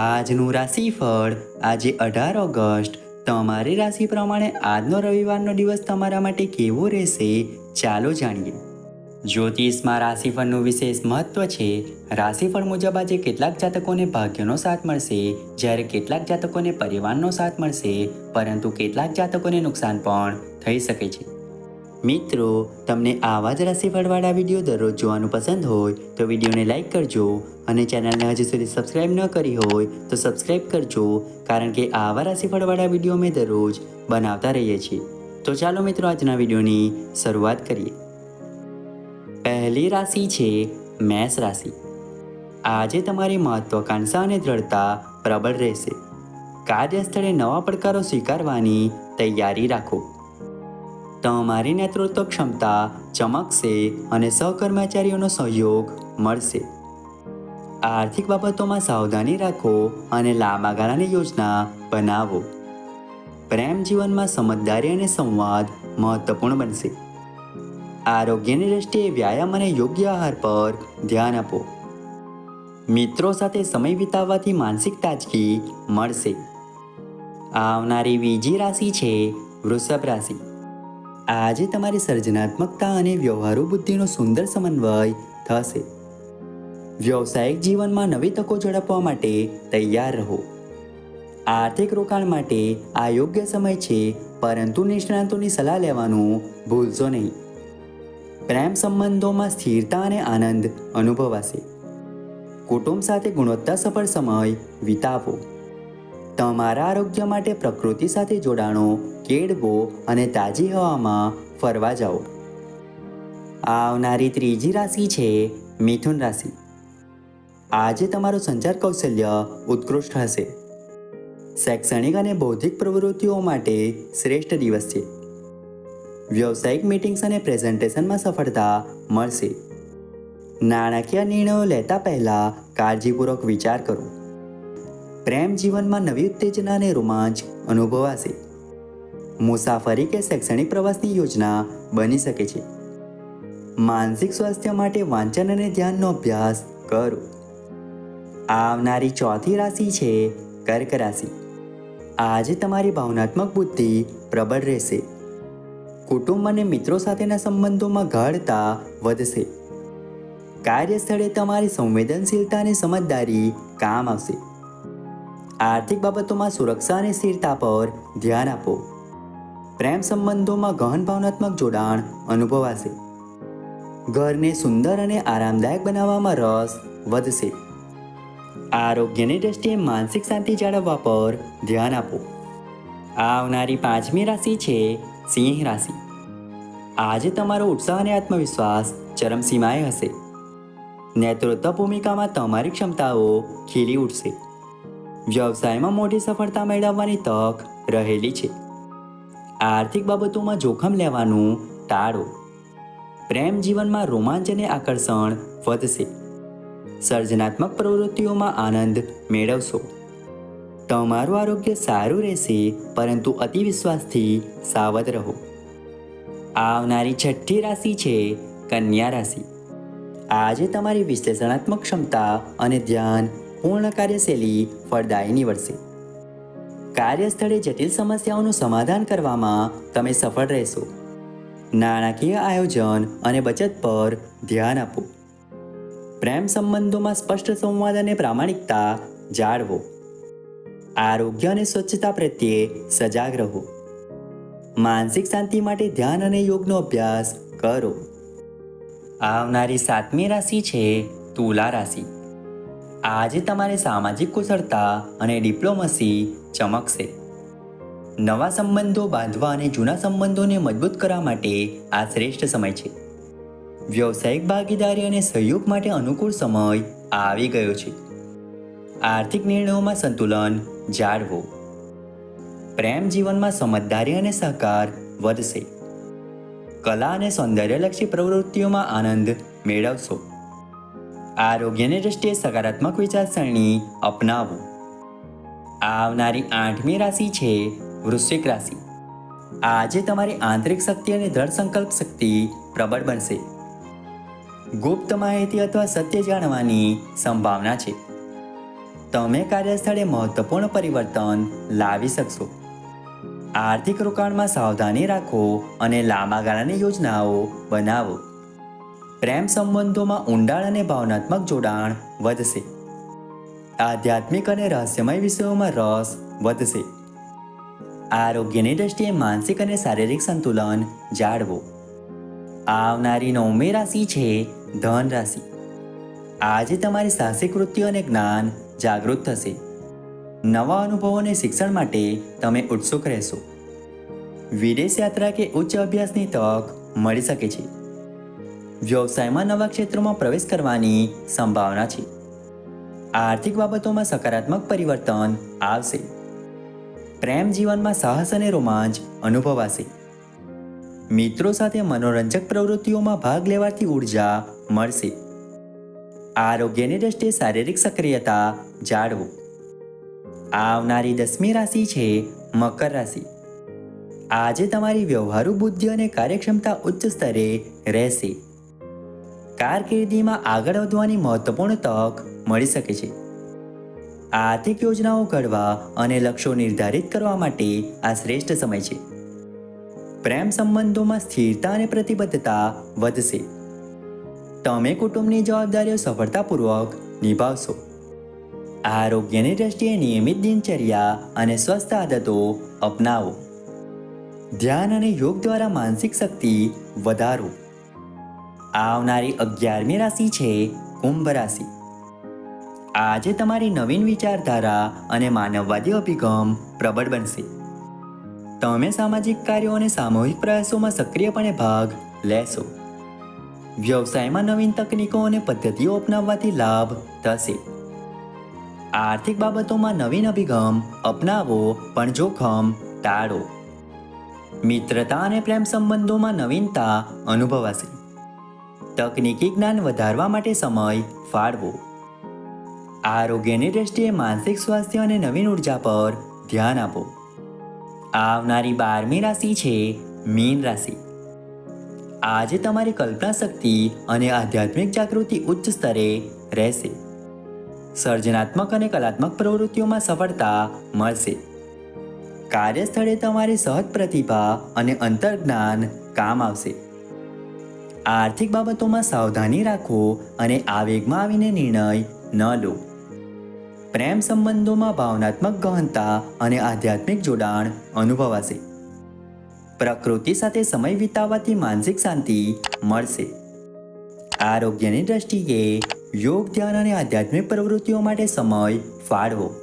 આજનું રાશિફળ. આજે અઢાર ઓગસ્ટ. તમારી રાશિ પ્રમાણે આજનો રવિવારનો દિવસ તમારા માટે કેવો રહેશે? ચાલો જાણીએ. જ્યોતિષમાં રાશિફળનું વિશેષ મહત્વ છે. રાશિફળ મુજબ આજે કેટલાક જાતકોને ભાગ્યનો સાથ મળશે. જ્યારે કેટલાક જાતકોને પરિવારનો સાથ મળશે. પરંતુ કેટલાક જાતકોને નુકસાન પણ થઈ શકે છે. મિત્રો, તમને આવા જ રાશિફળવાળા વીડિયો દરરોજ જોવાનું પસંદ હોય તો વિડીયોને લાઈક કરજો અને ચેનલને હજુ સુધી સબસ્ક્રાઇબ ન કરી હોય તો સબસ્ક્રાઇબ કરજો કારણ કે આવા રાશિફળવાળા વીડિયો અમે દરરોજ બનાવતા રહીએ છીએ. તો ચાલો મિત્રો, આજના વિડીયોની શરૂઆત કરીએ. પહેલી રાશિ છે મેષ રાશિ. આજે તમારી મહત્વાકાંક્ષા અને દ્રઢતા પ્રબળ રહેશે. કાર્યસ્થળે નવા પડકારો સ્વીકારવાની તૈયારી રાખો. તમારી નેતૃત્વ ક્ષમતા ચમકશે અને સહકર્મચારીઓનો સહયોગ મળશે. આર્થિક બાબતોમાં સાવધાની રાખો અને લાંબા ગાળાની યોજના બનાવો. પ્રેમ જીવનમાં સમજદારી અને સંવાદ મહત્વપૂર્ણ બનશે. આરોગ્યની દ્રષ્ટિએ વ્યાયામ અને યોગ્ય આહાર પર ધ્યાન આપો. મિત્રો સાથે સમય વિતાવવાથી માનસિક તાજગી મળશે. આવનારી બીજી રાશિ છે વૃષભ રાશિ. આજે તમારી સર્જનાત્મકતા અને વ્યવહારુ બુદ્ધિનો સુંદર સમન્વય થશે. વ્યવસાયિક જીવનમાં નવી તકો ઝડપવા માટે તૈયાર રહો. આર્થિક રોકાણ માટે આ યોગ્ય સમય છે, પરંતુ નિષ્ણાતોની સલાહ લેવાનું ભૂલશો નહીં. પ્રેમ સંબંધોમાં સ્થિરતા અને આનંદ અનુભવાશે. કુટુંબ સાથે ગુણવત્તા સફળ સમય વિતાવો. તમારા આરોગ્ય માટે પ્રકૃતિ સાથે જોડાણો, કેળવો અને તાજી હવામાં ફરવા જાઓ. આવનારી ત્રીજી રાશિ છે મિથુન રાશિ. આજે તમારું સંચાર કૌશલ્ય ઉત્કૃષ્ટ હશે. શૈક્ષણિક અને બૌદ્ધિક પ્રવૃત્તિઓ માટે શ્રેષ્ઠ દિવસ છે. વ્યવસાયિક મીટિંગ્સ અને પ્રેઝન્ટેશનમાં સફળતા મળશે. નાણાકીય નિર્ણયો લેતા પહેલા કાળજીપૂર્વક વિચાર કરો. પ્રેમ જીવનમાં નવી ઉત્તેજના અને રોમાંચ અનુભવાશે. મુસાફરી કે શૈક્ષણિક પ્રવાસની યોજના બની શકે છે. માનસિક સ્વાસ્થ્ય માટે વાંચન અને ધ્યાનનો અભ્યાસ કરો. આવનારી ચોથી રાશિ છે કર્ક રાશિ. આજે તમારી ભાવનાત્મક બુદ્ધિ પ્રબળ રહેશે. કુટુંબ અને મિત્રો સાથેના સંબંધોમાં ગાઢતા વધશે. કાર્યસ્થળે તમારી સંવેદનશીલતા અને સમજદારી કામ આવશે. આર્થિક બાબતોમાં સુરક્ષા અને સ્થિરતા પર ધ્યાન આપો. પ્રેમ સંબંધોમાં ગહન ભાવનાત્મક જોડાણ અનુભવાશે. ઘરને સુંદર અને આરામદાયક બનાવવામાં રસ વધશે. આરોગ્યની દ્રષ્ટિએ માનસિક શાંતિ જાળવવા પર ધ્યાન આપો. આવનારી પાંચમી રાશિ છે સિંહ રાશિ. આજે તમારો ઉત્સાહ અને આત્મવિશ્વાસ ચરમસીમાએ હશે. નેતૃત્વ ભૂમિકામાં તમારી ક્ષમતાઓ ખીલી ઉઠશે. વ્યવસાયમાં મોટી સફળતા મેળવવાની તક રહેલી છે. આર્થિક બાબતોમાં જોખમ લેવાનું ટાળો. પ્રેમ જીવનમાં રોમાંચ અને આકર્ષણ વધશે. સર્જનાત્મક પ્રવૃત્તિઓમાં આનંદ મેળવશો. તમારું આરોગ્ય સારું રહેશે, પરંતુ અતિવિશ્વાસથી સાવધ રહો. આવનારી છઠ્ઠી રાશિ છે કન્યા રાશિ. આજે તમારી વિશ્લેષણાત્મક ક્ષમતા અને ધ્યાન પૂર્ણ કાર્યશૈલી ફળદાયી નીવડશે. કાર્યસ્થળે જટિલ સમસ્યાઓનું સમાધાન કરવામાં તમે સફળ રહેશો. નાણાકીય આયોજન અને બચત પર ધ્યાન આપો. પ્રેમ સંબંધોમાં સ્પષ્ટ સંવાદ અને પ્રામાણિકતા જાળવો. આરોગ્ય અને સ્વચ્છતા પ્રત્યે સજાગ રહો. માનસિક શાંતિ માટે ધ્યાન અને યોગનો અભ્યાસ કરો. આવનારી સાતમી રાશિ છે તુલા રાશિ. આજે તમારે સામાજિક કુશળતા અને ડિપ્લોમસી ચમકશે. નવા સંબંધો બાંધવા અને જૂના સંબંધોને મજબૂત કરવા માટે આ શ્રેષ્ઠ સમય છે. વ્યવસાયિક ભાગીદારી અને સહયોગ માટે અનુકૂળ સમય આવી ગયો છે. આર્થિક નિર્ણયોમાં સંતુલન જાળવો. પ્રેમ જીવનમાં સમજદારી અને સહકાર વધશે. કલા અને સૌંદર્યલક્ષી પ્રવૃત્તિઓમાં આનંદ મેળવશો. આરોગ્યની દ્રષ્ટિએ સકારાત્મક વિચારસરણી અપનાવો. આવનારી આઠમી રાશિ છે વૃશ્ચિક રાશિ. આજે તમારી આંતરિક શક્તિ અને દ્રઢ સંકલ્પ શક્તિ પ્રબળ બનશે. ગુપ્ત માહિતી અથવા સત્ય જાણવાની સંભાવના છે. તમે કાર્યસ્થળે મહત્વપૂર્ણ પરિવર્તન લાવી શકશો. આર્થિક રોકાણમાં સાવધાની રાખો અને લાંબા ગાળાની યોજનાઓ બનાવો. પ્રેમ સંબંધોમાં ઊંડાણ અને ભાવનાત્મક જોડાણ વધશે. આધ્યાત્મિક અને રહસ્યમય વિષયોમાં રસ વધશે. આરોગ્યની દ્રષ્ટિએ માનસિક અને શારીરિક સંતુલન જાળવો. આવનારી નવમી રાશિ છે ધન રાશિ. આજે તમારી સાહસિક વૃત્તિઓ અને જ્ઞાન જાગૃત થશે. નવા અનુભવો અને શિક્ષણ માટે તમે ઉત્સુક રહેશો. વિદેશ યાત્રા કે ઉચ્ચ અભ્યાસની તક મળી શકે છે. વ્યવસાયમાં નવા ક્ષેત્રોમાં પ્રવેશ કરવાની સંભાવના છે. આર્થિક બાબતોમાં સકારાત્મક પરિવર્તન આવશે. પ્રેમ જીવનમાં સાહસ અને રોમાંચ અનુભવાશે. મિત્રો સાથે મનોરંજક પ્રવૃત્તિઓમાં ભાગ લેવાથી ઊર્જા મળશે. આરોગ્યની દ્રષ્ટિએ શારીરિક સક્રિયતા જાળવો. આવનારી દસમી રાશિ છે મકર રાશિ. આજે તમારી વ્યવહારુ બુદ્ધિ અને કાર્યક્ષમતા ઉચ્ચ સ્તરે રહેશે. કારકિર્દીમાં આગળ વધવાની મહત્વપૂર્ણ તક મળી શકે છે. આર્થિક યોજનાઓ ઘડવા અને લક્ષ્યો નિર્ધારિત કરવા માટે આ શ્રેષ્ઠ સમય છે. પ્રેમ સંબંધોમાં સ્થિરતા અને પ્રતિબદ્ધતા વધશે. તમે કુટુંબની જવાબદારીઓ સફળતાપૂર્વક નિભાવશો. આરોગ્યની દ્રષ્ટિએ નિયમિત દિનચર્યા અને સ્વસ્થ આદતો અપનાવો. ધ્યાન અને યોગ દ્વારા માનસિક શક્તિ વધારો. આવનારી અગિયારમી રાશિ છે કુંભ રાશિ. આજે તમારી નવીન વિચારધારા અને માનવવાદી અભિગમ પ્રબળ બનશે. તમે સામાજિક કાર્યો અને સામૂહિક પ્રયાસોમાં સક્રિયપણે ભાગ લેશો. વ્યવસાયમાં નવીન તકનીકો અને પદ્ધતિઓ અપનાવવાથી લાભ થશે. આર્થિક બાબતોમાં નવીન અભિગમ અપનાવો, પણ જોખમ ટાળો. મિત્રતા અને પ્રેમ સંબંધોમાં નવીનતા અનુભવાશે. તકનીકી જ્ઞાન વધારવા માટે સમય ફાળવો. આરોગ્યની દ્રષ્ટિએ માનસિક સ્વાસ્થ્ય અને નવીન ઊર્જા પર ધ્યાન આપો. આવનારી બારમી રાશિ છે મીન રાશિ. આજે તમારી કલ્પના શક્તિ અને આધ્યાત્મિક જાગૃતિ ઉચ્ચ સ્તરે રહેશે. સર્જનાત્મક અને કલાત્મક પ્રવૃત્તિઓમાં સફળતા મળશે. કાર્યસ્થળે તમારી સહજ પ્રતિભા અને અંતર્જ્ઞાન કામ આવશે. આર્થિક બાબતોમાં સાવધાની રાખો અને આવેગમાં આવીને નિર્ણય ન લો. પ્રેમ સંબંધોમાં ભાવનાત્મક ગહનતા અને આધ્યાત્મિક જોડાણ અનુભવાશે. પ્રકૃતિ સાથે સમય વિતાવવાથી માનસિક શાંતિ મળશે. આરોગ્યની દ્રષ્ટિએ યોગ, ધ્યાન અને આધ્યાત્મિક પ્રવૃત્તિઓ માટે સમય ફાળવો.